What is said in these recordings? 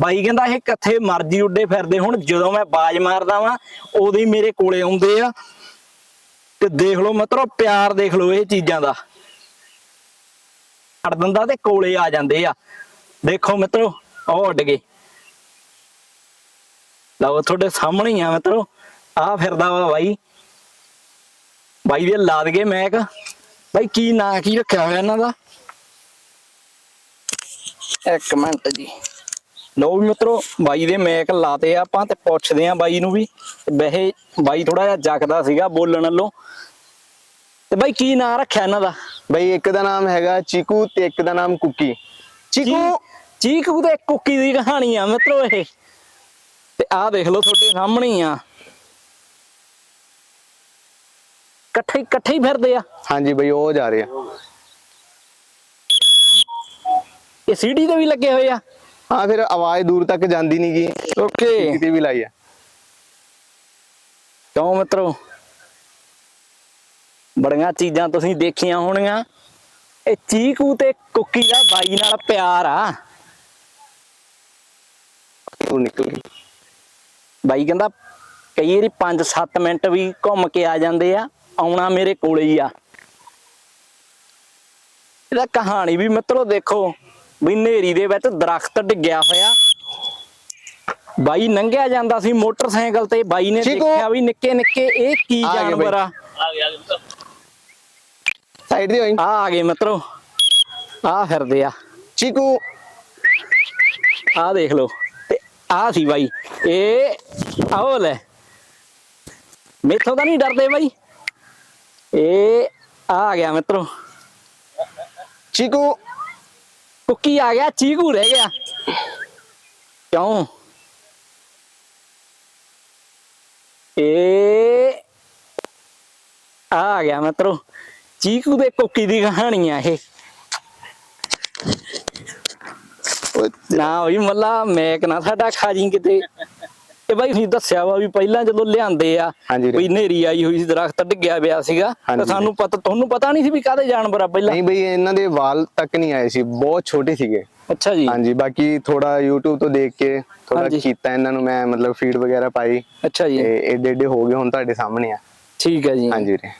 ਬਾਈ ਕਹਿੰਦਾ ਇਹ ਕਿੱਥੇ ਮਰਜ਼ੀ ਉੱਡੇ ਫਿਰਦੇ ਹੁਣ, ਜਦੋਂ ਮੈਂ ਬਾਜ ਮਾਰਦਾ ਵਾਂ, ਉਦੋਂ ਹੀ ਮੇਰੇ ਕੋਲੇ ਆਉਂਦੇ ਆ। ਤੇ ਦੇਖ ਲਓ ਮਤਲਬ ਪਿਆਰ ਦੇਖ ਲਓ ਇਹ ਚੀਜ਼ਾਂ ਦਾ। ਛੱਡ ਦਿੰਦਾ ਤੇ ਕੋਲੇ ਆ ਜਾਂਦੇ ਆ। ਦੇਖੋ ਮਿੱਤਰੋ, ਉਹ ਉੱਡ ਗਏ। ਲਓ, ਤੁਹਾਡੇ ਸਾਹਮਣੇ ਹੀ ਆ ਮਿੱਤਰੋ ਆ ਫਿਰਦਾ ਵਾ ਬਾਈ। ਬਾਈ ਦੇ ਲਾ ਦਗੇ ਮੈਕ। ਬਾਈ, ਕੀ ਨਾਂ, ਕੀ ਰੱਖਿਆ ਹੋਇਆ ਇਹਨਾਂ ਦਾ? ਇੱਕ ਮਿੰਟ ਜੀ। ਲਓ ਵੀ ਮਿੱਤਰੋ ਬਾਈ ਦੇ ਮੈਕ ਲਾਤੇ ਆਪਾਂ ਤੇ ਪੁੱਛਦੇ ਆ ਬਾਈ ਨੂੰ ਵੀ। ਵੈਸੇ ਬਾਈ ਥੋੜਾ ਜਿਹਾ ਜੱਕਦਾ ਸੀਗਾ ਬੋਲਣ ਵੱਲੋਂ। ਤੇ ਬਾਈ ਕੀ ਨਾਂ ਰੱਖਿਆ ਇਹਨਾਂ ਦਾ? ਬਈ ਇੱਕ ਦਾ ਨਾਮ ਹੈਗਾ ਚੀਕੂ ਤੇ ਇੱਕ ਦਾ ਨਾਮ ਕੁੱਕੀ। ਚੀਕੂ? ਚੀਕੂ ਤੇ ਕੁੱਕੀ ਦੀ ਕਹਾਣੀ ਆ ਮਿੱਤਰੋ ਇਹ। ਤੇ ਆਹ ਦੇਖ ਲਓ ਤੁਹਾਡੇ ਸਾਹਮਣੇ ਆ। ਇਕੱਠੇ ਇਕੱਠੇ ਹੀ ਫਿਰਦੇ ਆ। ਹਾਂਜੀ ਬਈ ਉਹ ਜਾ ਰਹੇ ਆ। ਇਹ ਸੀਡੀ ਤੇ ਵੀ ਲੱਗੇ ਹੋਏ ਆ। ਹਾਂ ਫਿਰ ਆਵਾਜ਼ ਦੂਰ ਤੱਕ ਜਾਂਦੀ ਨਹੀਂ ਗਈ ਓਕੇ। ਕਿਤੇ ਵੀ ਲਾਈ ਆ। ਕਿਉਂ ਮਿੱਤਰੋ? ਬੜੀਆਂ ਚੀਜ਼ਾਂ ਤੁਸੀਂ ਦੇਖੀਆਂ ਹੋਣੀਆਂ। ਇਹ ਚੀਕੂ ਤੇ ਕੁੱਕੀ ਦਾ ਬਾਈ ਨਾਲ ਪਿਆਰ ਆ। ਉਹ ਨਿਕਲ ਗਈ। ਬਾਈ ਕਹਿੰਦਾ ਕਈ ਵਾਰੀ 5-7 ਮਿੰਟ ਵੀ ਘੁੰਮ ਕੇ ਆ ਜਾਂਦੇ ਆ ਆਉਣਾ ਮੇਰੇ ਕੋਲੇ ਹੀ ਆ। ਇਹਦਾ ਕਹਾਣੀ ਵੀ ਮਿੱਤਰੋ ਦੇਖੋ। ਵੀ ਨੇਰੀ ਦੇ ਵਿੱਚ ਦਰਖਤ ਡਿੱਗਿਆ ਹੋਇਆ। ਬਾਈ ਲੰਘਿਆ ਜਾਂਦਾ ਸੀ ਮੋਟਰਸਾਈਕਲ ਤੇ। ਬਾਈ ਨੇ ਚੀਕੂ। ਦੇਖਿਆ ਵੀ ਨਿੱਕੇ ਨਿੱਕੇ ਇਹ ਕੀ ਆ ਗਏ ਜਾਨਵਰ ਆ। ਸਾਈਡ ਦੀ ਹੋਈ। ਆ ਆ ਗਏ ਮਿੱਤਰੋ। ਆ ਫਿਰਦੇ ਆ। ਚੀਕੂ। ਆ ਦੇਖ ਲਓ। ਤੇ ਆ ਸੀ ਬਾਈ। ਇਹ ਆਓ ਲੈ। ਮੇਥੋਂ ਤਾਂ ਨਹੀਂ ਡਰਦੇ ਬਾਈ। ਇਹ ਆ ਗਿਆ ਮਿੱਤਰੋ। ਚੀਕੂ। ਕੁੱਕੀ ਆ ਗਿਆ? ਚੀਕੂ ਰਹਿ ਗਿਆ। ਕਿਉਂ? ਇਹ ਆ ਗਿਆ ਮਿੱਤਰੋ। ਚੀਕੂ ਦੇ ਕੁੱਕੀ ਦੀ ਕਹਾਣੀ ਆ ਇਹ। ਨਾ ਹੋਈ ਮੱਲਾ ਮੈਕ ਨਾ ਸਾਡਾ ਖਾ ਜੀ ਕਿਤੇ। ਇਹ ਬਾਈ ਤੁਸੀਂ ਦੱਸਿਆ ਵਾ ਵੀ ਪਹਿਲਾਂ ਜਦੋਂ ਲਿਆਂਦੇ ਆ। ਵੀ ਨੇਰੀ ਆਈ ਹੋਈ ਸੀ ਦਰਖਤ ਡਿੱਗਿਆ ਪਿਆ ਸੀਗਾ ਤਾਂ ਸਾਨੂੰ ਪਤਾ ਤੁਹਾਨੂੰ ਪਤਾ ਨਹੀਂ ਸੀ ਵੀ ਕਾਹਦੇ ਜਾਨਵਰ ਆ ਪਹਿਲਾਂ? ਨਹੀਂ ਬਈ ਇਹਨਾਂ ਦੇ ਵਾਲ ਤੱਕ ਨਹੀਂ ਆਏ ਸੀ ਬਹੁਤ ਛੋਟੇ ਸੀਗੇ। ਅੱਛਾ ਜੀ। ਹਾਂਜੀ ਬਾਕੀ ਥੋੜਾ YouTube ਤੋਂ ਦੇਖ ਕੇ ਥੋੜਾ। ਕੀਤਾ ਇਹਨਾਂ ਨੂੰ ਮੈਂ ਮਤਲਬ ਫੀਡ ਵਗੈਰਾ ਪਾਈ। ਅੱਛਾ ਜੀ। ਤੇ ਏਡੇ ਏਡੇ ਹੋ ਗਏ ਹੁਣ ਤੁਹਾਡੇ ਸਾਹਮਣੇ ਆ। ਠੀਕ ਹੈ ਜੀ। ਹਾਂਜੀ ਵੀਰੇ।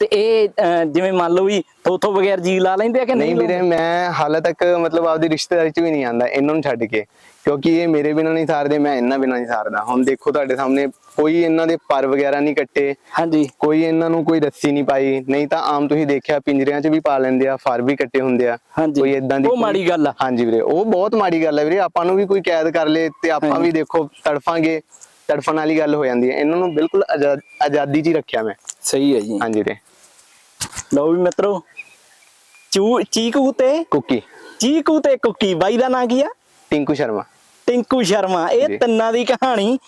ਤੇ ਇਹ ਜਿਵੇਂ ਮੰਨ ਲਓ ਵੀ ਥੋਥੋਂ ਬਗੈਰ ਜੀ ਲਾ ਲੈਂਦੇ ਆ ਕਿ ਨਹੀਂ ਵੀਰੇ ਮੈਂ ਹਾਲੇ ਤੱਕ ਮਤਲਬ ਆਪਦੀ ਰਿਸ਼ਤੇਦਾਰੀ ਚ ਵੀ ਨਹੀਂ ਆਂਦਾ ਇਹਨਾਂ ਨੂੰ ਛੱਡ ਕੇ। ਕਿਉਂਕਿ ਇਹ ਮੇਰੇ ਬਿਨਾਂ ਨਹੀਂ ਸਾਰਦੇ ਮੈਂ ਇਹਨਾਂ ਬਿਨਾਂ ਨਹੀਂ ਸਾਰਦਾ। ਹੁਣ ਦੇਖੋ ਤੁਹਾਡੇ ਸਾਹਮਣੇ ਕੋਈ ਇਹਨਾਂ ਦੇ ਪਰ ਵਗੈਰਾ ਨਹੀਂ ਕੱਟੇ। ਹਾਂਜੀ। ਕੋਈ ਇਹਨਾਂ ਨੂੰ ਕੋਈ ਰੱਸੀ ਨਹੀਂ ਪਾਈ। ਨਹੀਂ ਤਾਂ ਆਮ ਤੁਸੀਂ ਦੇਖਿਆ ਪਿੰਜਰਿਆਂ 'ਚ ਵੀ ਪਾ ਲੈਂਦੇ ਆ ਫਰ ਵੀ ਕੱਟੇ ਹੁੰਦੇ ਆ। ਕੋਈ ਇਦਾਂ ਦੀ ਉਹ ਮਾੜੀ ਗੱਲ ਆ। ਹਾਂਜੀ ਵੀਰੇ ਉਹ ਬਹੁਤ ਮਾੜੀ ਗੱਲ ਹੈ ਵੀਰੇ। ਆਪਾਂ ਨੂੰ ਵੀ ਕੋਈ ਕੈਦ ਕਰ ਲੇ ਤੇ ਆਪਾਂ। ਵੀ ਦੇਖੋ ਤੜਫਾਂਗੇ। ਤੜਫਣ ਵਾਲੀ ਗੱਲ ਹੋ ਜਾਂਦੀ ਹੈ। ਇਹਨਾਂ ਨੂੰ ਬਿਲਕੁਲ ਆਜ਼ਾ- ਆਜ਼ਾਦੀ 'ਚ ਹੀ ਰੱਖਿਆ ਮੈਂ। ਸਹੀ ਹੈ ਜੀ। ਹਾਂਜੀ ਵੀਰੇ ਲਓ ਵੀ ਮਿੱਤਰੋ ਚੂ ਚੀਕੂ ਤੇ ਕੁੱਕੀ। ਚੀਕੂ ਤੇ ਕੁੱਕੀ। ਬਾਈ ਦਾ ਨਾਂ ਕੀ ਆ? ਟਿੰਕੂ ਸ਼ਰਮਾ। ਟਿੰਕੂ ਸ਼ਰਮਾ। ਇਹ। ਤਿੰਨਾਂ ਦੀ ਕਹਾਣੀ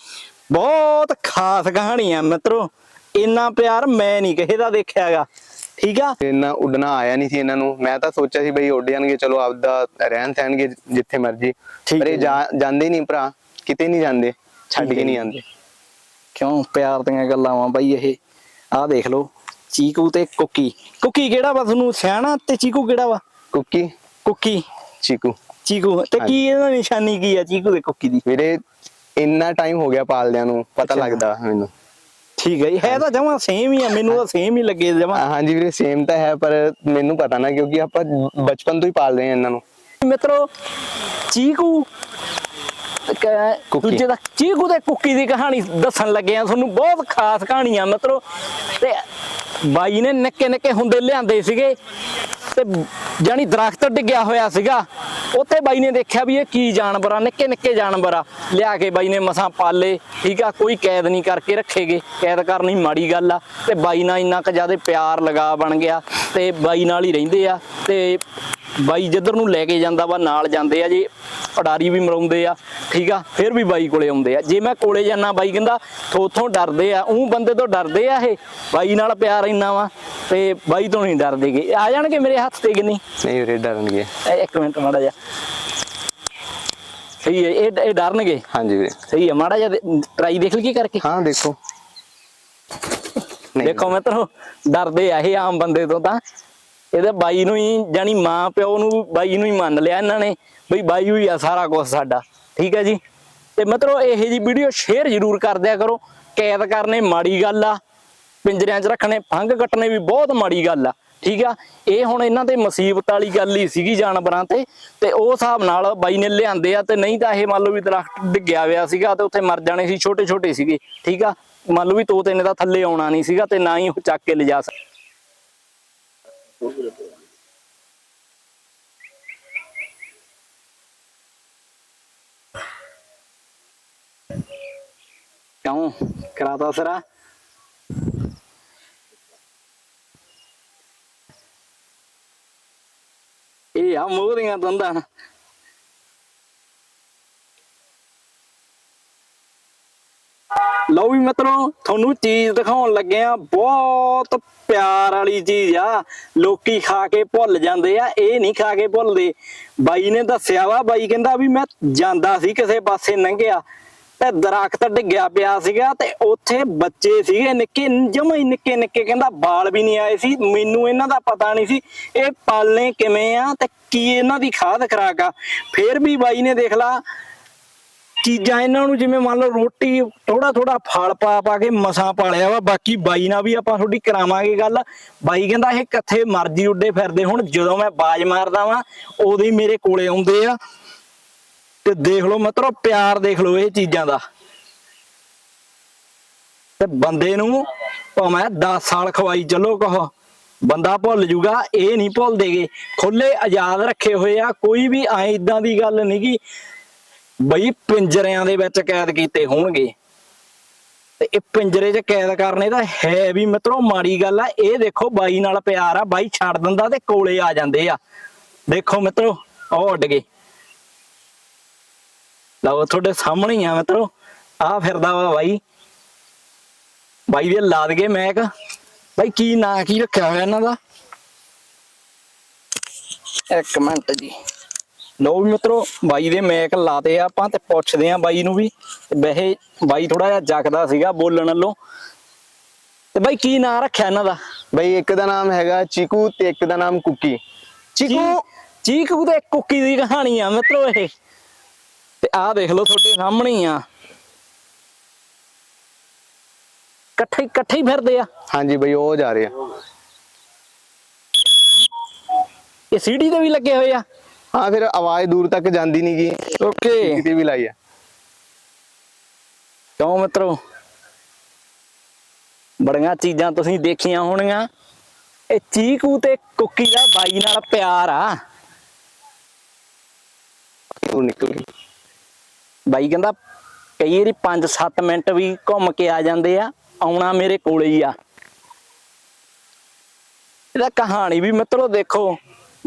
ਬਹੁਤ ਖਾਸ ਕਹਾਣੀ ਆ ਮਿੱਤਰੋ। ਇੰਨਾ ਪਿਆਰ ਮੈਂ ਨਹੀਂ ਕਿਸੇ ਦਾ ਦੇਖਿਆਗਾ ਠੀਕ ਆ? ਤੇ ਇੰਨਾ ਉੱਡਣਾ ਆਇਆ ਨਹੀਂ ਸੀ ਇਹਨਾਂ ਨੂੰ। ਮੈਂ ਤਾਂ ਸੋਚਿਆ ਸੀ ਬਈ ਉੱਡ ਜਾਣਗੇ ਚਲੋ ਆਪਦਾ ਰਹਿਣ ਸਹਿਣਗੇ ਜਿੱਥੇ ਮਰਜ਼ੀ। ਠੀਕ ਪਰ ਹੈ ਇਹ ਜੀ। ਜਾ- ਜਾਂਦੇ ਨਹੀਂ ਭਰਾ। ਕਿਤੇ ਨਹੀਂ ਜਾਂਦੇ। ਛੱਡ ਕੇ ਨਹੀਂ। ਜਾਂਦੇ ਕਿਉਂ? ਪਿਆਰ ਦੀਆਂ ਗੱਲਾਂ ਵਾਂ ਬਾਈ ਇਹ। ਆਹ ਦੇਖ ਲਓ ਚੀਕੂ ਤੇ ਕੁੱਕੀ। ਕੁੱਕੀ ਕਿਹੜਾ ਵਾ ਤੁਹਾਨੂੰ ਸਿਆਣਾ ਤੇ ਚੀਕੂ ਕਿਹੜਾ ਵਾ? ਕੁੱਕੀ। ਕੁੱਕੀ। ਚੀਕੂ। ਚੀਕੂ। ਤੇ ਕੀ ਇਹਨਾਂ ਦੀ ਨਿਸ਼ਾਨੀ ਕੀ ਆ ਚੀਕੂ ਤੇ ਕੁੱਕੀ ਦੀ? ਵੀਰੇ ਇੰਨਾ ਟਾਈਮ ਹੋ ਗਿਆ ਪਾਲਦਿਆਂ ਨੂੰ ਪਤਾ। ਲੱਗਦਾ ਮੈਨੂੰ। ਠੀਕ ਹੈ ਜੀ। ਹੈ ਤਾਂ ਜਮਾ ਸੇਮ ਹੀ ਆ ਮੈਨੂੰ ਤਾਂ ਸੇਮ ਹੀ ਲੱਗੇ ਜਮਾ। ਹਾਂਜੀ ਵੀਰੇ ਸੇਮ ਤਾਂ ਹੈ ਪਰ ਮੈਨੂੰ ਪਤਾ ਨਾ ਕਿਉਂਕਿ ਆਪਾਂ ਬਚਪਨ ਤੋਂ ਹੀ ਪਾਲ ਰਹੇ ਹਾਂ ਇਹਨਾਂ ਨੂੰ। ਮਿੱਤਰੋ ਚੀਕੂ ਕ- ਕੁੱਕੀ। ਦੂਜੇ ਦਾ ਚੀਕੂ ਤੇ ਕੁੱਕੀ ਦੀ ਕਹਾਣੀ ਦੱਸਣ ਲੱਗੇ ਆ। ਤੁਹਾਨੂੰ ਬਹੁਤ ਖਾਸ ਕਹਾਣੀ ਆ ਮਿੱਤਰੋ ਤੇ ਬਾਈ ਨੇ ਨਿੱਕੇ ਨਿੱਕੇ ਹੁੰਦੇ ਲਿਆਂਦੇ ਸੀਗੇ ਤੇ ਜਾਨੀ ਦਰਖਤ ਡਿੱਗਿਆ ਹੋਇਆ ਸੀਗਾ। ਉੱਥੇ ਬਾਈ ਨੇ ਦੇਖਿਆ ਵੀ ਇਹ ਕੀ ਜਾਨਵਰ ਆ ਨਿੱਕੇ ਨਿੱਕੇ ਜਾਨਵਰ ਆ। ਲਿਆ ਕੇ ਬਾਈ ਨੇ ਮਸਾਂ ਪਾਲੇ ਠੀਕ ਆ ਕੋਈ ਕੈਦ ਨਹੀਂ ਕਰਕੇ ਰੱਖੇਗੇ ਕੈਦ ਕਰਨੀ ਮਾੜੀ ਗੱਲ ਆ ਤੇ ਬਾਈ ਨਾਲ ਇੰਨਾ ਕੁ ਜ਼ਿਆਦਾ ਪਿਆਰ ਲਗਾ ਬਣ ਗਿਆ। ਤੇ ਬਾਈ ਨਾਲ ਹੀ ਰਹਿੰਦੇ ਆ ਤੇ ਬਾਈ ਜਿੱਧਰ ਨੂੰ ਲੈ ਕੇ ਜਾਂਦਾ ਵਾ ਨਾਲ ਜਾਂਦੇ ਆ ਜੀ। ਪੜਾਰੀ ਵੀ ਮਰਾਉਂਦੇ ਆ ਠੀਕ ਆ? ਫਿਰ ਵੀ ਬਾਈ ਕੋਲੇ ਆਉਂਦੇ ਆ। ਜੇ ਮੈਂ ਕੋਲੇ ਜਾਣਾ ਬਾਈ ਕਹਿੰਦਾ ਥੋਥੋਂ ਡਰਦੇ ਆ। ਉਹ ਬੰਦੇ ਤੋਂ ਡਰਦੇ ਆ ਇਹ। ਬਾਈ ਨਾਲ ਪਿਆਰ ਇੰਨਾ ਵਾ ਤੇ ਬਾਈ ਤੋਂ ਨਹੀਂ ਡਰਦੇਗੇ ਆ ਜਾਣਗੇ ਮੇਰੇ ਹੱਥ ਤੇ ਕਿ ਨਹੀਂ? ਨਹੀਂ ਵੀਰੇ ਡਰਨਗੇ। ਇੱਕ ਮਿੰਟ ਮਾੜਾ ਜਿਹਾ। ਸਹੀ ਹੈ ਇਹ ਇਹ ਡਰਨਗੇ? ਹਾਂਜੀ ਵੀਰੇ। ਸਹੀ ਹੈ ਮਾੜਾ ਜਿਹਾ ਟਰਾਈ ਦੇਖ ਲਈ ਕਰਕੇ? ਹਾਂ ਦੇਖੋ। ਦੇਖੋ ਮਿੱਤਰੋ, ਡਰਦੇ ਆ ਇਹ ਆਮ ਬੰਦੇ ਤੋਂ ਤਾਂ। ਇਹਦੇ ਬਾਈ ਨੂੰ ਹੀ ਜਾਨੀ ਮਾਂ ਪਿਓ ਨੂੰ ਬਾਈ ਨੂੰ ਹੀ ਮੰਨ ਲਿਆ ਇਹਨਾਂ ਨੇ, ਬਈ ਬਾਈ ਹੋਈ ਆ ਸਾਰਾ ਕੁਝ ਸਾਡਾ, ਠੀਕ ਹੈ ਜੀ? ਤੇ ਮਤਲਬ ਇਹੋ ਜੀ ਵੀਡੀਓ ਸ਼ੇਅਰ ਜ਼ਰੂਰ ਕਰ ਦਿਆ ਕਰੋ। ਕੈਦ ਕਰਨੇ ਮਾੜੀ ਗੱਲ ਆ, ਪਿੰਜਰਿਆਂ 'ਚ ਰੱਖਣੇ, ਫੰਗ ਕੱਟਣੇ ਵੀ ਬਹੁਤ ਮਾੜੀ ਗੱਲ ਆ। ਠੀਕ ਆ? ਇਹ ਹੁਣ ਇਹਨਾਂ ਤੇ ਮੁਸੀਬਤ ਵਾਲੀ ਗੱਲ ਹੀ ਸੀਗੀ ਜਾਨਵਰਾਂ ਤੇ ਤੇ ਉਹ ਹਿਸਾਬ ਨਾਲ ਬਾਈ ਨੇ ਲਿਆਂਦੇ ਆ ਤੇ ਨਹੀਂ ਤਾਂ ਇਹ ਮੰਨ ਲਓ ਵੀ ਦਰਖਤ ਡਿੱਗਿਆ ਹੋਇਆ ਸੀਗਾ ਤੇ ਉੱਥੇ ਮਰ ਜਾਣੇ ਸੀ ਛੋਟੇ ਛੋਟੇ ਸੀਗੇ, ਠੀਕ ਆ? ਮੰਨ ਲਓ ਵੀ ਤੋਤੇ ਨੇ ਤਾਂ ਥੱਲੇ ਆਉਣਾ ਨਹੀਂ ਸੀਗਾ ਤੇ ਨਾ ਹੀ ਉਹ ਚੱਕ ਕੇ ਲਿਜਾ ਸਕ ਕਿਉਂ? ਕਰਾਤਾ ਸਰਾ? ਇਹ ਆ, ਮੂੰਹ ਦੀਆਂ ਦੰਦਾਂ ਲਓ ਵੀ ਮਿੱਤਰੋ, ਤੁਹਾਨੂੰ ਚੀਜ਼ ਦਿਖਾਉਣ ਲੱਗੇ ਆ, ਬਹੁਤ ਪਿਆਰ ਵਾਲੀ ਚੀਜ਼ ਆ। ਲੋਕੀ ਖਾ ਕੇ ਭੁੱਲ ਜਾਂਦੇ ਆ, ਇਹ ਨਹੀਂ ਖਾ ਕੇ ਭੁੱਲਦੇ। ਬਾਈ ਨੇ ਦੱਸਿਆ ਵਾ, ਬਾਈ ਕਹਿੰਦਾ ਵੀ ਮੈਂ ਜਾਂਦਾ ਸੀ ਕਿਸੇ ਪਾਸੇ ਲੰਘਿਆ ਤੇ ਦਰਖਤ ਡਿੱਗਿਆ ਪਿਆ ਸੀਗਾ ਤੇ ਉੱਥੇ ਬੱਚੇ ਸੀਗੇ ਨਿੱਕੇ, ਜਮਾ ਹੀ ਨਿੱਕੇ ਨਿੱਕੇ, ਕਹਿੰਦਾ ਬਾਲ ਵੀ ਨਹੀਂ ਆਏ ਸੀ, ਮੈਨੂੰ ਇਹਨਾਂ ਦਾ ਪਤਾ ਨਹੀਂ ਸੀ, ਇਹ ਪਾਲਨੇ ਕਿਵੇਂ ਆ ਤੇ ਕੀ ਇਹਨਾਂ ਦੀ ਖਾਦ ਖਰਾਕ ਆ। ਫੇਰ ਵੀ ਬਾਈ ਨੇ ਦੇਖ ਲਾ, ਚੀਜ਼ਾਂ ਇਹਨਾਂ ਨੂੰ ਜਿਵੇਂ ਮੰਨ ਲਓ ਰੋਟੀ ਥੋੜਾ ਥੋੜਾ ਫਲ ਪਾ ਪਾ ਕੇ ਮਸਾਂ ਪਾਲਿਆ ਵਾ, ਬਾਕੀ ਬਾਈ ਨਾਲ ਵੀ ਆਪਾਂ ਤੁਹਾਡੀ ਕਰਾਵਾਂਗੇ ਗੱਲ। ਬਾਈ ਕਹਿੰਦਾ ਇਹ ਕਿੱਥੇ ਮਰਜ਼ੀ ਉੱਡੇ ਫਿਰਦੇ ਹੁਣ, ਜਦੋਂ ਮੈਂ ਬਾਜ ਮਾਰਦਾ ਵਾਂ, ਉਦੋਂ ਹੀ ਮੇਰੇ ਕੋਲੇ ਆਉਂਦੇ ਆ। ਤੇ ਦੇਖ ਲਓ ਮਤਲਬ ਪਿਆਰ ਦੇਖ ਲਓ ਇਹ ਚੀਜ਼ਾਂ ਦਾ। ਤੇ ਬੰਦੇ ਨੂੰ ਭਾਵੇਂ 10 ਸਾਲ ਖਵਾਈ ਚੱਲੋ ਕਹੋ ਬੰਦਾ ਭੁੱਲ ਜੂਗਾ, ਇਹ ਨਹੀਂ ਭੁੱਲਦੇਗੇ। ਖੁੱਲੇ ਆਜ਼ਾਦ ਰੱਖੇ ਹੋਏ ਆ, ਕੋਈ ਵੀ ਐ ਇਦਾਂ ਦੀ ਗੱਲ ਨਹੀਂਗੀ ਬਈ ਪਿੰਜਰਿਆਂ ਦੇ ਵਿੱਚ ਕੈਦ ਕੀਤੇ ਹੋਣਗੇ। ਤੇ ਇਹ ਪਿੰਜਰੇ 'ਚ ਕੈਦ ਕਰਨੇ ਤਾਂ ਹੈ ਵੀ ਮਿੱਤਰੋ, ਮਾੜੀ ਗੱਲ ਆ, ਇਹ ਦੇਖੋ ਬਾਈ ਨਾਲ ਪਿਆਰ ਆ, ਬਾਈ ਛੱਡ ਦਿੰਦਾ ਤੇ ਕੋਲੇ ਆ ਜਾਂਦੇ ਆ। ਦੇਖੋ ਮਿੱਤਰੋ ਉਹ ਉੱਡ ਗਏ ਲਓ ਤੁਹਾਡੇ ਸਾਹਮਣੇ ਹੀ ਆ ਮਿੱਤਰੋ। ਆ ਫਿਰਦਾ ਵਾ ਬਾਈ। ਬਾਈ ਦੇ ਲਾ ਦਗੇ ਮੈਕ ਬਾਈ ਕੀ ਨਾਂ ਕੀ ਰੱਖਿਆ ਹੋਇਆ ਇਹਨਾਂ ਦਾ? ਇੱਕ ਮਿੰਟ ਜੀ। ਲਓ ਵੀ ਮਿੱਤਰੋ ਬਾਈ ਦੇ ਮੈਕ ਲਾਤੇ ਆਪਾਂ ਤੇ ਪੁੱਛਦੇ ਆ ਬਾਈ ਨੂੰ ਵੀ। ਵੈਸੇ ਬਾਈ ਥੋੜਾ ਜਿਹਾ ਜਗਦਾ ਸੀਗਾ ਬੋਲਣ ਵੱਲੋਂ। ਤੇ ਬਾਈ ਕੀ ਨਾਂ ਰੱਖਿਆ ਇਹਨਾਂ ਦਾ? ਬਈ ਇੱਕ ਦਾ ਨਾਮ ਹੈਗਾ ਚੀਕੂ ਤੇ ਇੱਕ ਦਾ ਨਾਮ ਕੁੱਕੀ। ਚੀਕੂ ਚੀਕੂ ਤੇ ਕੁੱਕੀ ਦੀ ਕਹਾਣੀ ਆ ਮਿੱਤਰੋ ਇਹ। ਤੇ ਆਹ ਦੇਖ ਲਓ ਤੁਹਾਡੇ ਸਾਹਮਣੇ ਹੀ ਆ। ਇਕੱਠੇ ਇਕੱਠੇ ਹੀ ਫਿਰਦੇ ਆ। ਹਾਂਜੀ ਬਈ ਉਹ ਜਾ ਰਹੇ ਆ। ਇਹ ਸੀਡੀ ਤੇ ਵੀ ਲੱਗੇ ਹੋਏ ਆ। ਹਾਂ ਫਿਰ ਆਵਾਜ਼ ਦੂਰ ਤੱਕ ਜਾਂਦੀ ਨਹੀਂ ਗੀ। ਓਕੇ। ਕਿਤੇ ਵੀ ਲਾਈ ਆ। ਕਿਉਂ ਮਿੱਤਰੋ? ਬੜੀਆਂ ਚੀਜ਼ਾਂ ਤੁਸੀਂ ਦੇਖੀਆਂ ਹੋਣੀਆਂ। ਇਹ ਚੀਕੂ ਤੇ ਕੁੱਕੀ ਦਾ ਬਾਈ ਨਾਲ ਪਿਆਰ ਆ। ਉਹ ਨਿਕਲ ਗਈ। ਬਾਈ ਕਹਿੰਦਾ ਕਈ ਵਾਰੀ 5-7 ਮਿੰਟ ਵੀ ਘੁੰਮ ਕੇ ਆ ਜਾਂਦੇ ਆ ਆਉਣਾ ਮੇਰੇ ਕੋਲੇ ਹੀ ਆ। ਇਹਦਾ ਕਹਾਣੀ ਵੀ ਮਿੱਤਰੋ ਦੇਖੋ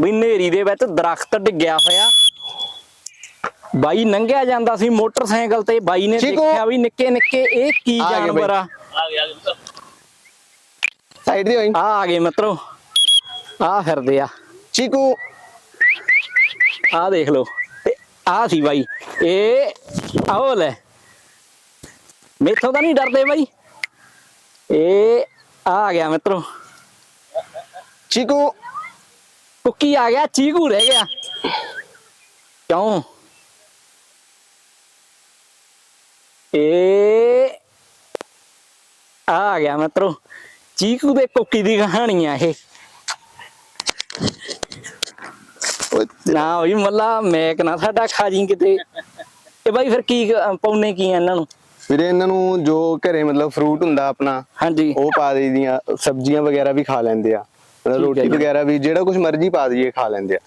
ਵੀ ਨੇਰੀ ਦੇ ਵਿੱਚ ਦਰਖਤ ਡਿੱਗਿਆ ਹੋਇਆ। ਬਾਈ ਲੰਘਿਆ ਜਾਂਦਾ ਸੀ ਮੋਟਰਸਾਈਕਲ ਤੇ ਬਾਈ ਨੇ। ਦੇਖਿਆ ਵੀ ਨਿੱਕੇ ਨਿੱਕੇ ਇਹ ਕੀ ਜਾਨਵਰ ਆ। ਸਾਈਡ ਤੇ ਹੋਈ। ਆ ਆ ਗਏ ਮਿੱਤਰੋ। ਆ ਫਿਰਦੇ ਆ। ਚੀਕੂ। ਆ ਦੇਖ ਲਓ। ਤੇ ਆ ਸੀ ਬਾਈ। ਇਹ ਆਓ ਲੈ। ਮੇਥੋਂ ਤਾਂ ਨਹੀਂ ਡਰਦੇ ਬਾਈ। ਇਹ ਆ ਗਿਆ ਮਿੱਤਰੋ। ਚੀਕੂ। ਕੁੱਕੀ ਆ ਗਿਆ ਚੀਕੂ ਰਹਿ ਗਿਆ। ਕਿਉਂ? ਇਹ ਆ ਗਿਆ ਮਿੱਤਰੋ। ਚੀਕੂ ਦੇ ਕੁੱਕੀ ਦੀ ਕਹਾਣੀ ਆ ਇਹ। ਨਾ ਹੋਈ ਮੱਲਾ ਮੈਕ ਨਾ ਸਾਡਾ ਖਾ ਜੀ ਕਿਤੇ। ਇਹ ਬਾਈ ਫਿਰ ਕੀ ਪਾਉਨੇ ਕੀ ਆ ਇਹਨਾਂ ਨੂੰ? ਵੀਰੇ ਇਹਨਾਂ ਨੂੰ ਜੋ ਘਰੇ ਮਤਲਬ ਫਰੂਟ ਹੁੰਦਾ ਆਪਣਾ ਹਾਂਜੀ। ਉਹ ਪਾ ਦੇਈਦੀਆਂ ਸਬਜ਼ੀਆਂ ਵਗੈਰਾ ਵੀ ਖਾ ਲੈਂਦੇ ਆ। ਮਤਲਬ ਰੋਟੀ। ਵਗੈਰਾ ਵੀ ਜਿਹੜਾ ਕੁਝ ਮਰਜ਼ੀ ਪਾ ਦਈਏ ਖਾ ਲੈਂਦੇ ਆ।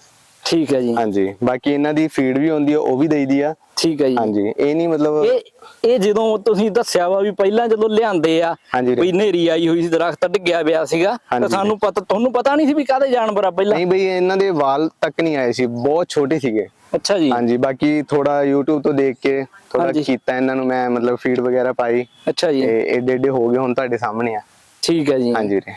ਠੀਕ ਹੈ ਜੀ। ਹਾਂਜੀ ਬਾਕੀ ਇਹਨਾਂ ਦੀ ਫੀਡ ਵੀ ਹੁੰਦੀ ਆ ਉਹ ਵੀ ਦੇਈਦੀ ਆ। ਠੀਕ ਹੈ ਜੀ। ਹਾਂਜੀ ਇਹ ਨਹੀਂ ਮਤਲਬ ਇਹ ਇਹ ਜਦੋਂ ਤੁਸੀਂ ਦੱਸਿਆ ਵਾ ਵੀ ਪਹਿਲਾਂ ਜਦੋਂ ਲਿਆਂਦੇ ਆ ਵੀ ਨੇਰੀ ਆਈ ਹੋਈ ਸੀ ਦਰਖਤ ਡਿੱਗਿਆ ਪਿਆ ਸੀਗਾ ਤਾਂ। ਸਾਨੂੰ ਪਤਾ ਤੁਹਾਨੂੰ ਪਤਾ ਨਹੀਂ ਸੀ ਵੀ ਕਾਹਦੇ ਜਾਨਵਰ ਆ ਪਹਿਲਾਂ? ਨਹੀਂ ਬਈ ਇਹਨਾਂ ਦੇ ਵਾਲ ਤੱਕ ਨਹੀਂ ਆਏ ਸੀ ਬਹੁਤ ਛੋਟੇ ਸੀਗੇ। ਅੱਛਾ ਜੀ। ਹਾਂਜੀ ਬਾਕੀ ਥੋੜਾ YouTube ਤੋਂ ਦੇਖ ਕੇ ਥੋੜਾ। ਕੀਤਾ ਇਹਨਾਂ ਨੂੰ ਮੈਂ ਮਤਲਬ ਫੀਡ ਵਗੈਰਾ ਪਾਈ। ਅੱਛਾ ਜੀ। ਤੇ ਏਡੇ ਏਡੇ ਹੋ ਗਏ ਹੁਣ ਤੁਹਾਡੇ ਸਾਹਮਣੇ ਆ। ਠੀਕ ਹੈ ਜੀ। ਹਾਂਜੀ ਵੀਰੇ।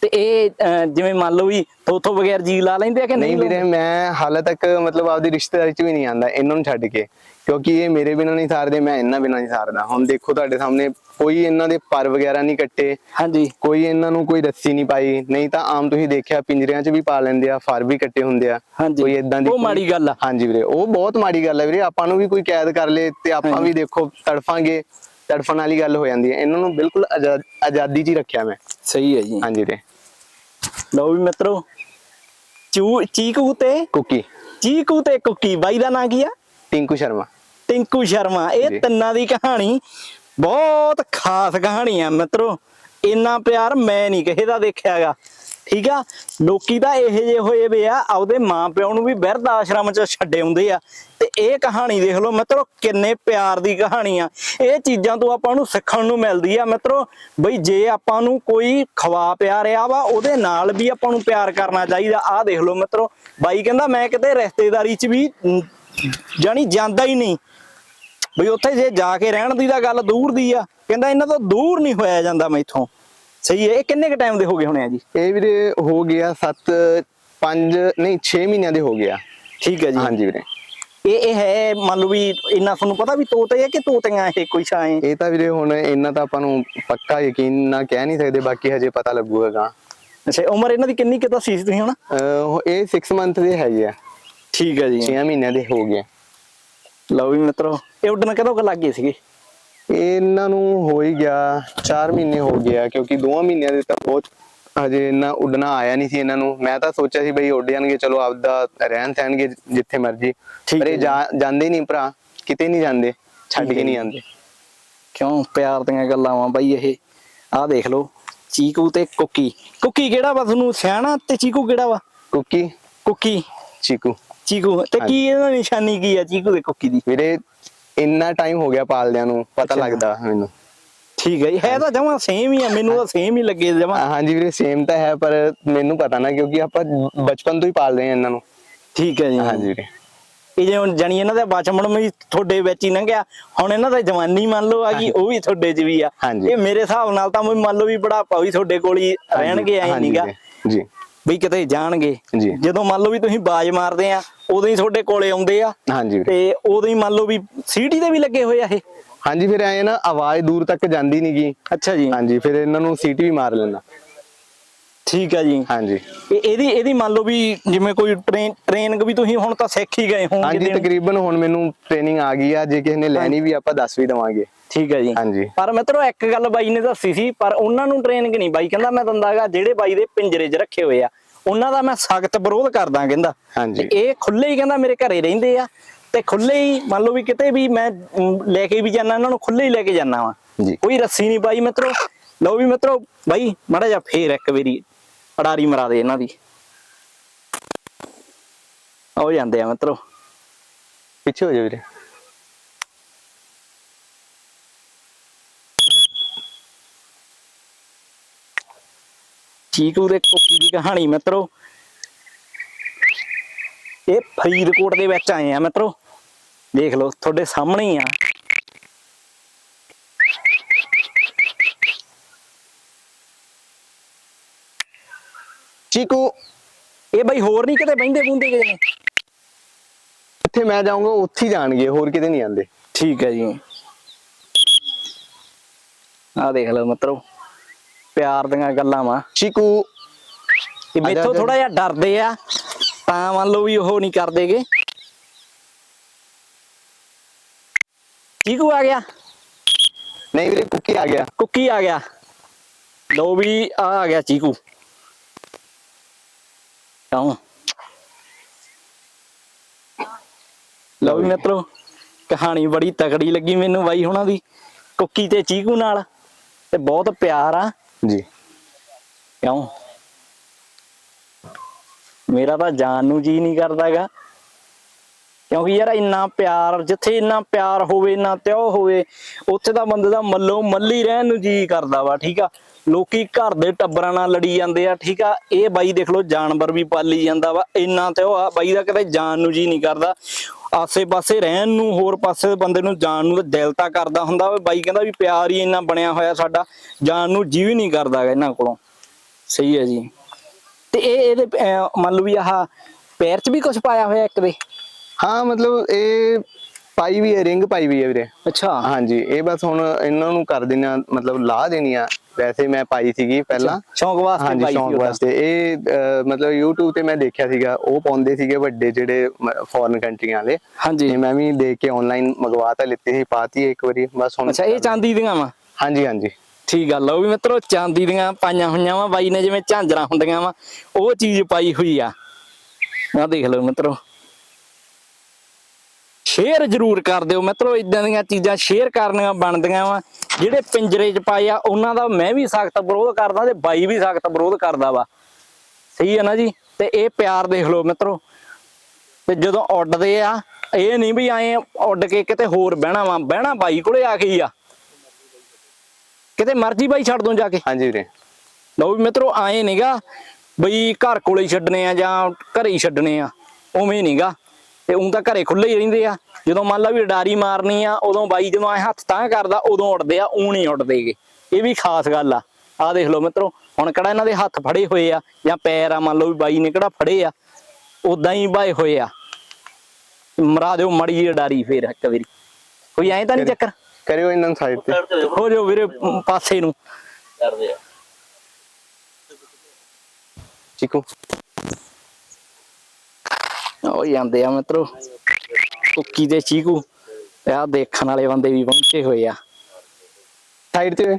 ਤੇ ਇਹ ਅਹ, ਜਿਵੇਂ ਮੰਨ ਲਓ ਵੀ ਥੋਥੋਂ ਬਗੈਰ ਜੀ ਲਾ ਲੈਂਦੇ ਆ ਕਿ ਨਹੀਂ ਨਹੀਂ ਵੀਰੇ ਮੈਂ ਹਾਲੇ ਤੱਕ ਮਤਲਬ ਆਪਦੀ ਰਿਸ਼ਤੇਦਾਰੀ ਚ ਵੀ ਨਹੀਂ ਆਂਦਾ ਇਹਨਾਂ ਨੂੰ ਛੱਡ ਕੇ। ਕਿਉਂਕਿ ਇਹ ਮੇਰੇ ਬਿਨਾਂ ਨਹੀਂ ਸਾਰਦੇ ਮੈਂ ਇਹਨਾਂ ਬਿਨਾਂ ਨਹੀਂ ਸਾਰਦਾ। ਹੁਣ ਦੇਖੋ ਤੁਹਾਡੇ ਸਾਹਮਣੇ ਕੋਈ ਇਹਨਾਂ ਦੇ ਪਰ ਵਗੈਰਾ ਨਹੀਂ ਕੱਟੇ। ਹਾਂਜੀ। ਕੋਈ ਇਹਨਾਂ ਨੂੰ ਕੋਈ ਰੱਸੀ ਨਹੀਂ ਪਾਈ। ਨਹੀਂ ਤਾਂ ਆਮ ਤੁਸੀਂ ਦੇਖਿਆ ਪਿੰਜਰਿਆਂ 'ਚ ਵੀ ਪਾ ਲੈਂਦੇ ਆ ਫਰ ਵੀ ਕੱਟੇ ਹੁੰਦੇ ਆ। ਹਾਂਜੀ। ਕੋਈ ਇਦਾਂ ਦੀ ਉਹ ਕੋਈ- ਮਾੜੀ ਗੱਲ ਆ। ਹਾਂਜੀ ਵੀਰੇ ਉਹ ਬਹੁਤ ਮਾੜੀ ਗੱਲ ਹੈ ਵੀਰੇ। ਆਪਾਂ ਨੂੰ ਵੀ ਕੋਈ ਕੈਦ ਕਰ ਲੇ ਤੇ ਆਪਾਂ ਵੀ ਦੇਖੋ ਤੜਫਾਂਗੇ। ਤੜਫਣ ਵਾਲੀ ਗੱਲ ਹੋ ਜਾਂਦੀ ਹੈ। ਇਹਨਾਂ ਨੂੰ ਬਿਲਕੁਲ ਆਜ਼ਾ- ਆਜ਼ਾਦੀ 'ਚ ਹੀ ਰੱਖਿਆ ਮੈਂ। ਸਹੀ ਹੈ ਜੀ। ਹਾਂਜੀ ਵੀਰੇ। ਲਓ ਵੀ ਮਿੱਤਰੋ ਚੂ ਚੀਕੂ ਤੇ ਕੁੱਕੀ। ਚੀਕੂ ਤੇ ਕੁੱਕੀ। ਬਾਈ ਦਾ ਨਾਂ ਕੀ ਆ? ਟਿੰਕੂ ਸ਼ਰਮਾ। ਟਿੰਕੂ ਸ਼ਰਮਾ। ਇਹ। ਤਿੰਨਾਂ ਦੀ ਕਹਾਣੀ ਬਹੁਤ ਖਾਸ ਕਹਾਣੀ ਆ ਮਿੱਤਰੋ। ਇੰਨਾ ਪਿਆਰ ਮੈਂ ਨਹੀਂ ਕਿਸੇ ਦਾ ਦੇਖਿਆਗਾ। ਠੀਕ ਆ? ਲੋਕੀ ਤਾਂ ਇਹੋ ਜਿਹੇ ਹੋਏ ਵੇ ਆ ਆਪਦੇ ਮਾਂ ਪਿਓ ਨੂੰ ਵੀ ਬਿਰਧ ਆਸ਼ਰਮ ਚ ਛੱਡੇ ਹੁੰਦੇ ਆ। ਤੇ ਇਹ ਕਹਾਣੀ ਦੇਖ ਲਓ ਮਿੱਤਰੋ ਕਿੰਨੇ ਪਿਆਰ ਦੀ ਕਹਾਣੀ ਆ। ਇਹ ਚੀਜ਼ਾਂ ਤੋਂ ਆਪਾਂ ਨੂੰ ਸਿੱਖਣ ਨੂੰ ਮਿਲਦੀ ਆ। ਮਿੱਤਰੋ ਬਈ ਜੇ ਆਪਾਂ ਨੂੰ ਕੋਈ ਖਵਾ ਪਿਆ ਰਿਹਾ ਵਾ ਉਹਦੇ ਨਾਲ ਵੀ ਆਪਾਂ ਨੂੰ ਪਿਆਰ ਕਰਨਾ ਚਾਹੀਦਾ। ਆਹ ਦੇਖ ਲਓ ਮਿੱਤਰੋ ਬਾਈ ਕਹਿੰਦਾ ਮੈਂ ਕਿਤੇ ਰਿਸ਼ਤੇਦਾਰੀ ਚ ਵੀ ਅਮ, ਜਾਣੀ ਜਾਂਦਾ ਹੀ ਨਹੀਂ। ਬਈ ਉੱਥੇ ਜੇ ਜਾ ਕੇ ਰਹਿਣ ਦੀ ਤਾਂ ਗੱਲ ਦੂਰ ਦੀ ਆ। ਕਹਿੰਦਾ ਇਹਨਾਂ ਤੋਂ ਦੂਰ ਨਹੀਂ ਹੋਇਆ ਜਾਂਦਾ ਮੈਥੋਂ। ਸਹੀ ਹੈ ਇਹ ਕਿੰਨੇ ਕ ਟਾਈਮ ਦੇ ਹੋ ਗਏ ਹੋਣੇ ਆ ਜੀ? ਇਹ ਵੀਰੇ ਹੋ ਗਿਆ 7 5 ਨਹੀਂ 6 ਮਹੀਨਿਆਂ ਦੇ ਹੋ ਗਿਆ। ਠੀਕ ਹੈ ਜੀ। ਹਾਂਜੀ ਵੀਰੇ। ਇਹ ਇਹ ਹੈ ਮੰਨ ਲਓ ਵੀ ਇੰਨਾ ਤੁਹਾਨੂੰ ਪਤਾ ਵੀ ਤੋਤੇ ਆ ਕਿ ਤੋਤੀਆਂ ਇਹ ਕੋਈ ਛਾਏ ਇਹ ਤਾਂ ਵੀਰੇ ਹੁਣ ਇਹਨਾਂ ਤਾਂ ਆਪਾਂ ਨੂੰ ਪੱਕਾ ਯਕੀਨ ਨਾ ਕਹਿ ਨਹੀਂ ਸਕਦੇ ਬਾਕੀ ਹਜੇ ਪਤਾ ਲੱਗੂਗਾ ਗਾ। ਅੱਛਾ ਉਮਰ ਇਹਨਾਂ ਦੀ ਕਿੰਨੀ ਕਿਤਾ ਸੀ ਤੁਸੀਂ ਹੁਣ ਇਹ 6 ਮੰਥ ਦੇ ਹੈਗੇ ਆ। ਠੀਕ ਹੈ ਜੀ। 6 ਮਹੀਨਿਆਂ ਦੇ ਹੋ ਗਏ। ਲਓ ਵੀ ਮਿੱਤਰੋ ਇਹ ਉੱਡਣ ਕਦੋਂ ਕੁ ਲੱਗ ਸੀਗੇ? ਇਹਨਾਂ ਨੂੰ ਹੋ ਹੀ ਗਿਆ 4 ਮਹੀਨੇ ਹੋ ਗਿਆ ਕਿਉਂਕਿ 2 ਮਹੀਨਿਆਂ ਦੇ ਤਾਂ ਬਹੁਤ ਹਜੇ ਇਹਨਾਂ ਉੱਡਣਾ ਆਇਆ ਨਹੀਂ ਸੀ ਇਹਨਾਂ ਨੂੰ। ਮੈਂ ਤਾਂ ਸੋਚਿਆ ਸੀ ਬਈ ਉੱਡ ਜਾਣਗੇ ਚਲੋ ਆਪਦਾ ਰਹਿਣ ਸਹਿਣਗੇ ਜਿੱਥੇ ਮਰਜ਼ੀ। ਪਰ ਇਹ ਜਾਂਦੇ ਨਹੀਂ ਭਰਾ ਕਿਤੇ ਨਹੀਂ ਜਾਂਦੇ ਛੱਡ ਕੇ ਨਹੀਂ। ਜਾਂਦੇ ਕਿਉਂ? ਪਿਆਰ ਦੀਆਂ ਗੱਲਾਂ ਵਾਂ ਬਾਈ ਇਹ। ਆਹ ਦੇਖ ਲਓ ਚੀਕੂ ਤੇ ਕੁੱਕੀ। ਕੁੱਕੀ ਕਿਹੜਾ ਵਾ ਤੁਹਾਨੂੰ ਸਿਆਣਾ ਤੇ ਚੀਕੂ ਕਿਹੜਾ ਵਾ? ਕੁੱਕੀ। ਕੁੱਕੀ। ਚੀਕੂ। ਚੀਕੂ। ਤੇ ਕੀ ਇਹਨਾਂ ਦੀ ਨਿਸ਼ਾਨੀ ਕੀ ਆ ਚੀਕੂ ਤੇ ਕੁੱਕੀ ਦੀ? ਵੀਰੇ ਇੰਨਾ ਟਾਈਮ ਹੋ ਗਿਆ ਪਾਲਦਿਆਂ ਨੂੰ ਪਤਾ। ਲੱਗਦਾ ਮੈਨੂੰ। ਠੀਕ ਹੈ ਜੀ ਹੈ ਤਾਂ ਜਮਾ ਸੇਮ ਹੀ ਆ ਮੈਨੂੰ ਤਾਂ ਸੇਮ ਹੀ ਲੱਗੇ ਜਮਾ। ਹਾਂਜੀ ਵੀਰੇ ਸੇਮ ਤਾਂ ਹੈ ਪਰ ਮੈਨੂੰ ਪਤਾ ਨਾ ਕਿਉਂਕਿ ਆਪਾਂ ਬਚਪਨ ਤੋਂ ਹੀ ਪਾਲ ਰਹੇ ਹਾਂ ਇਹਨਾਂ ਨੂੰ। ਠੀਕ ਹੈ ਜੀ। ਹਾਂਜੀ ਵੀਰੇ। ਇਹ ਜੇ ਹੁਣ ਜਾਣੀ ਇਹਨਾਂ ਦਾ ਬਚਪਨ ਵੀ ਤੁਹਾਡੇ ਵਿੱਚ ਹੀ ਲੰਘਿਆ ਹੁਣ ਇਹਨਾਂ ਦਾ ਜਵਾਨੀ ਮੰਨ ਲਓ ਆ ਗਈ ਉਹ ਵੀ ਤੁਹਾਡੇ 'ਚ ਵੀ ਆ। ਇਹ ਮੇਰੇ ਹਿਸਾਬ ਨਾਲ ਤਾਂ ਮੰਨ ਲਓ ਵੀ ਬੁਢਾਪਾ ਵੀ ਤੁਹਾਡੇ ਕੋਲ ਹੀ ਰਹਿਣਗੇ ਐ ਨਹੀਂਗਾ ਜੀ। ਵੀ ਕਿਤੇ ਜਾਣਗੇ। ਜਦੋਂ ਮੰਨ ਲਓ ਵੀ ਤੁਸੀਂ ਬਾਜ ਮਾਰਦੇ ਆ ਉਦੋਂ ਹੀ ਤੁਹਾਡੇ ਕੋਲੇ ਆਉਂਦੇ ਆ। ਹਾਂਜੀ। ਤੇ ਉਦੋਂ ਹੀ ਮੰਨ ਲਓ ਵੀ ਸੀਟੀ ਤੇ ਵੀ ਲੱਗੇ ਹੋਏ ਆ ਇਹ। ਹਾਂਜੀ ਫਿਰ ਐ ਨਾ ਆਵਾਜ਼ ਦੂਰ ਤੱਕ ਜਾਂਦੀ ਨੀ ਗੀ ਅੱਛਾ ਜੀ। ਹਾਂਜੀ ਫਿਰ ਇਹਨਾਂ ਨੂੰ ਸੀਟੀ ਵੀ ਮਾਰ ਲੈਣਾ ਠੀਕ ਆ ਜੀ। ਹਾਂਜੀ। ਇਹ ਇਹਦੀ ਇਹਦੀ ਮੰਨ ਲਓ ਵੀ ਜਿਵੇਂ ਕੋਈ ਟ੍ਰੇਨ ਟ੍ਰੇਨਿੰਗ ਵੀ ਤੁਸੀਂ ਹੁਣ ਤਾਂ ਸਿੱਖ ਹੀ ਗਏ ਹੋਵੋਗੇ ਹਾਂਜੀ। ਤਕਰੀਬਨ ਹੁਣ ਮੈਨੂੰ ਟ੍ਰੇਨਿੰਗ ਆ ਗਈ ਆ। ਜੇ ਕਿਸੇ ਨੇ ਲੈਣੀ ਵੀ ਆਪਾਂ ਦੱਸ ਵੀ ਦਵਾਂਗੇ। ਠੀਕ ਹੈ ਜੀ। ਹਾਂਜੀ। ਪਰ ਮਿੱਤਰੋ ਇੱਕ ਗੱਲ ਬਾਈ ਨੇ ਦੱਸੀ ਸੀ ਪਰ ਉਹਨਾਂ ਨੂੰ ਟ੍ਰੇਨਿੰਗ ਨਹੀਂ ਬਾਈ ਕਹਿੰਦਾ ਮੈਂ ਦੰਦਾਗਾ ਜਿਹੜੇ ਬਾਈ ਦੇ ਪਿੰਜਰੇ 'ਚ ਰੱਖੇ ਹੋਏ ਆ ਉਹਨਾਂ ਦਾ ਮੈਂ ਸਖਤ ਵਿਰੋਧ ਕਰਦਾ ਕਹਿੰਦਾ। ਹਾਂਜੀ। ਇਹ ਖੁੱਲੇ ਹੀ ਕਹਿੰਦਾ ਮੇਰੇ ਘਰੇ ਰਹਿੰਦੇ ਆ ਤੇ ਖੁੱਲੇ ਹੀ ਮੰਨ ਲਓ ਵੀ ਕਿਤੇ ਵੀ ਮੈਂ ਲੈ ਕੇ ਵੀ ਜਾਣਾ ਇਹਨਾਂ ਨੂੰ ਖੁੱਲੇ ਹੀ ਲੈ ਕੇ ਜਾਣਾ ਵਾ। ਜੀ। ਕੋਈ ਰੱਸੀ ਨਹੀਂ ਪਾਈ ਮਿੱਤਰੋ। ਲਓ ਵੀ ਮਿੱਤਰੋ ਬਾਈ ਮਾੜਾ ਜਿਹਾ ਫੇਰ ਇੱਕ ਵਾਰੀ ਅੜਾਰੀ ਮਰਾ ਦੇ ਇਹਨਾਂ ਦੀ। ਹੋ ਜਾਂਦੇ ਆ ਮਿੱਤਰੋ। ਪਿੱਛੇ ਹੋ ਜਾ ਵੀਰੇ। ਚੀਕੂ ਦੇ ਕੋਕੀ ਦੀ ਕਹਾਣੀ ਮਿੱਤਰੋ। ਇਹ ਫਰੀਦਕੋਟ ਦੇ ਵਿੱਚ ਆਏ ਆ ਮਿੱਤਰੋ। ਦੇਖ ਲਓ ਤੁਹਾਡੇ ਸਾਹਮਣੇ ਹੀ ਆ। ਚੀਕੂ ਇਹ ਬਈ ਹੋਰ ਨਹੀਂ ਕਿਤੇ ਬਹਿੰਦੇ ਬੁੰਦੇ ਕਿਤੇ? ਨੇ ਇੱਥੇ ਮੈਂ ਜਾਊਂਗਾ ਉੱਥੇ ਹੀ ਜਾਣਗੇ ਹੋਰ ਕਿਤੇ ਨਹੀਂ ਜਾਂਦੇ। ਠੀਕ ਹੈ ਜੀ। ਆ ਦੇਖ ਲਓ ਮਿੱਤਰੋ। ਪਿਆਰ ਦੀਆਂ ਗੱਲਾਂ ਵਾ। ਚੀਕੂ ਇਹ ਮੇਥੋਂ। ਥੋੜਾ ਜਿਹਾ ਡਰਦੇ ਆ ਤਾਂ ਮੰਨ ਲਓ ਵੀ ਉਹ ਨਹੀਂ ਕਰਦੇਗੇ। ਚੀਕੂ ਆ ਗਿਆ। ਨਹੀਂ ਵੀਰੇ ਕੁੱਕੀ ਆ ਗਿਆ। ਕੁੱਕੀ ਆ ਗਿਆ। ਲੋ ਵੀ ਆ ਆ ਗਿਆ ਚੀਕੂ। ਕਿਉਂ ਲਓ ਵੀ ਮਿੱਤਰੋ ਕਹਾਣੀ ਬੜੀ ਤਕੜੀ ਲੱਗੀ ਮੈਨੂੰ ਬਾਈ ਹੁਣਾਂ ਦੀ। ਕੁੱਕੀ ਤੇ ਚੀਕੂ ਨਾਲ। ਤੇ ਬਹੁਤ ਪਿਆਰ ਆ। ਜੀ। ਕਿਉਂ? ਮੇਰਾ ਤਾਂ ਜਾਨ ਨੂੰ ਜੀ ਨਹੀਂ ਕਰਦਾਗਾ ਕਿਉਂਕਿ ਯਾਰ ਇੰਨਾ ਪਿਆਰ ਜਿੱਥੇ ਇੰਨਾ ਪਿਆਰ ਹੋਵੇ ਇੰਨਾ ਤਿਉ ਹੋਵੇ ਉੱਥੇ ਤਾਂ ਬੰਦੇ ਦਾ ਮੱਲੋ ਮੱਲੀ ਰਹਿਣ ਨੂੰ ਜੀ ਕਰਦਾ ਵਾ ਠੀਕ ਆ? ਲੋਕੀ ਘਰ ਦੇ ਟੱਬਰਾਂ ਨਾਲ ਲੜੀ ਜਾਂਦੇ ਆ ਠੀਕ ਆ? ਇਹ ਬਾਈ ਦੇਖ ਲਓ ਜਾਨਵਰ ਵੀ ਪਾਲੀ ਜਾਂਦਾ ਵਾ ਇੰਨਾ ਤਿਉ ਆ ਬਾਈ ਦਾ ਕਿਤੇ ਜਾਨ ਨੂੰ ਜੀ ਨਹੀਂ ਕਰਦਾ। ਆਸੇ-ਪਾਸੇ ਰਹਿਣ ਨੂੰ ਹੋਰ ਪਾਸੇ ਬੰਦੇ ਨੂੰ ਜਾਣ ਨੂੰ ਤਾਂ ਦਿਲ ਤਾਂ ਕਰਦਾ ਹੁੰਦਾ ਵਾ ਬਾਈ ਕਹਿੰਦਾ ਵੀ ਪਿਆਰ ਹੀ ਇੰਨਾ ਬਣਿਆ ਹੋਇਆ ਸਾਡਾ ਜਾਨ ਨੂੰ ਜੀ ਵੀ ਨਹੀਂ ਕਰਦਾ ਇਹਨਾਂ ਕੋਲੋਂ। ਸਹੀ ਹੈ ਜੀ। ਤੇ ਇਹ ਇਹਦੇ ਅਹ, ਮੰਨ ਲਓ ਵੀ ਆਹ ਪੈਰ 'ਚ ਵੀ ਕੁਝ ਪਾਇਆ ਹੋਇਆ ਇੱਕ ਦੇ? ਹਾਂ ਮਤਲਬ ਇਹ ਪਾਈ ਵੀ ਹੈ ਰਿੰਗ ਪਾਈ ਵੀ ਹੈ ਵੀਰੇ। ਅੱਛਾ। ਹਾਂਜੀ ਇਹ ਬਸ ਹੁਣ ਇਹਨਾਂ ਨੂੰ ਕਰ ਦੇਣਾ ਮਤਲਬ ਲਾ ਦੇਣੀ ਆ। ਵੈਸੇ ਮੈਂ ਪਾਈ ਸੀਗੀ ਪਹਿਲਾਂ। ਸ਼ੌਂਕ ਵਾਸਤੇ ਪਾਈ ਸੀ ਸ਼ੌਂਕ। ਵਾਸਤੇ। ਇਹ ਮਤਲਬ YouTube ਤੇ ਮੈਂ ਦੇਖਿਆ ਸੀਗਾ ਉਹ ਪਾਉਂਦੇ ਸੀਗੇ ਵੱਡੇ ਜਿਹੜੇ ਫੋਰਨ ਕੰਟਰੀਆਂ ਵਾਲੇ। ਹਾਂਜੀ। ਮੈਂ ਵੀ ਦੇਖ ਕੇ ਆਨਲਾਈਨ ਮੰਗਵਾ ਤਾਂ ਲਿੱਤੀ ਸੀ ਪਾਤੀ ਇੱਕ ਵਾਰੀ ਬਸ ਹੁਣ ਅੱਛਾ ਇਹ ਚਾਂਦੀ ਦੀਆਂ ਵਾ? ਹਾਂਜੀ ਹਾਂਜੀ। ਠੀਕ ਗੱਲ ਉਹ ਵੀ ਮਿੱਤਰੋ ਚਾਂਦੀ ਦੀਆਂ ਪਾਈਆਂ ਹੋਈਆਂ ਵਾ ਬਾਈ ਨੇ ਜਿਵੇਂ ਝਾਂਜਰਾਂ ਹੁੰਦੀਆਂ ਵਾ ਉਹ ਚੀਜ਼ ਪਾਈ ਹੋਈ ਆ। ਆ ਦੇਖ ਲਓ ਮਿੱਤਰੋ। ਸ਼ੇਅਰ ਜ਼ਰੂਰ ਕਰ ਦਿਓ। ਮਿੱਤਰੋ ਇਦਾਂ ਦੀਆਂ ਚੀਜ਼ਾਂ ਸ਼ੇਅਰ ਕਰਨੀਆਂ ਬਣਦੀਆਂ ਵਾ। ਜਿਹੜੇ ਪਿੰਜਰੇ 'ਚ ਪਾਏ ਆ ਉਹਨਾਂ ਦਾ ਮੈਂ ਵੀ ਸਖਤ ਵਿਰੋਧ ਕਰਦਾ ਤੇ ਬਾਈ ਵੀ ਸਖਤ ਵਿਰੋਧ ਕਰਦਾ ਵਾ। ਸਹੀ ਹੈ ਨਾ ਜੀ? ਤੇ ਇਹ ਪਿਆਰ ਦੇਖ ਲਓ ਮਿੱਤਰੋ। ਤੇ ਜਦੋਂ ਉੱਡਦੇ ਆ ਇਹ ਨਹੀਂ ਵੀ ਐਂ ਉੱਡ ਕੇ ਕਿਤੇ ਹੋਰ ਬਹਿਣਾ ਵਾ। ਬਹਿਣਾ ਬਾਈ ਕੋਲੇ ਆ ਕੇ ਹੀ ਆ। ਕਿਤੇ ਮਰਜ਼ੀ ਬਾਈ ਛੱਡ ਦੋ ਜਾ ਕੇ। ਹਾਂਜੀ ਵੀਰੇ। ਲਓ ਵੀ ਮਿੱਤਰੋ ਆਏ ਨਹੀਂਗਾ ਬਈ ਘਰ ਕੋਲੇ ਹੀ ਛੱਡਣੇ ਆ ਜਾਂ ਘਰੇ ਹੀ ਛੱਡਣੇ ਆ। ਉਵੇਂ ਨਹੀਂਗਾ ਤੇ ਉਂ ਤਾਂ ਘਰੇ ਖੁੱਲੇ ਹੀ ਰਹਿੰਦੇ ਆ। ਜਦੋਂ ਮੰਨ ਲਾ ਵੀ ਡਾਰੀ ਮਾਰਨੀ ਆ ਉਦੋਂ ਬਾਈ ਜਦੋਂ ਐ ਹੱਥ ਤਾਂ ਕਰਦਾ ਉਦੋਂ ਉੱਡਦੇ ਆ ਊਂ ਨਹੀਂ ਉੱਡਦੇਗੇ ਇਹ ਵੀ ਖਾਸ ਗੱਲ ਆ। ਆ ਦੇਖ ਲਓ ਮਿੱਤਰੋ ਹੁਣ ਕਿਹੜਾ ਇਹਨਾਂ ਦੇ ਹੱਥ ਫੜੇ ਹੋਏ ਆ ਜਾਂ ਪੈਰ ਆ ਮੰਨ ਲਓ ਵੀ ਬਾਈ ਨੇ ਕਿਹੜਾ ਫੜੇ ਆ ਉਦਾਂ ਹੀ ਬਾਏ ਹੋਏ ਆ। ਮਰਾ ਦਿਓ ਮੜੀ ਡਾਰੀ ਫੇਰ ਇੱਕ ਵਾਰੀ। ਕੋਈ ਐਂ ਤਾਂ ਨਹੀਂ ਚੱਕਰ? ਕਰਿਓ ਇਹਨਾਂ ਨੂੰ ਸਾਈਡ ਤੇ। ਹੋ ਜਾਓ ਵੀਰੇ ਪਾਸੇ ਨੂੰ। ਕਰਦੇ ਆ। ਚੀਕੂ। ਹੋ ਜਾਂਦੇ ਆ, ਮਿੱਤਰੋ। ਕੁੱਕੀ ਤੇ ਚੀਕੂ, ਤੇ ਆ ਦੇਖਣ ਵਾਲੇ ਬੰਦੇ ਵੀ ਪਹੁੰਚੇ ਹੋਏ ਆ। ਸਾਈਡ ਤੇ ਹੋਏ।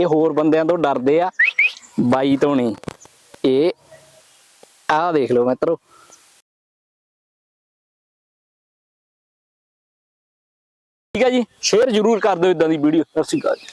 ਇਹ ਹੋਰ ਬੰਦਿਆਂ ਤੋਂ ਡਰਦੇ ਆ, ਬਾਈ ਤੋਂ ਨਹੀਂ। ਇਹ ਆਹ ਦੇਖ ਲਓ, ਮਿੱਤਰੋ। ਠੀਕ ਹੈ ਜੀ, ਸ਼ੇਅਰ ਜ਼ਰੂਰ ਕਰ ਦਿਓ ਇਦਾਂ ਦੀ ਵੀਡੀਓ। ਸਤਿ ਸ਼੍ਰੀ ਅਕਾਲ ਜੀ।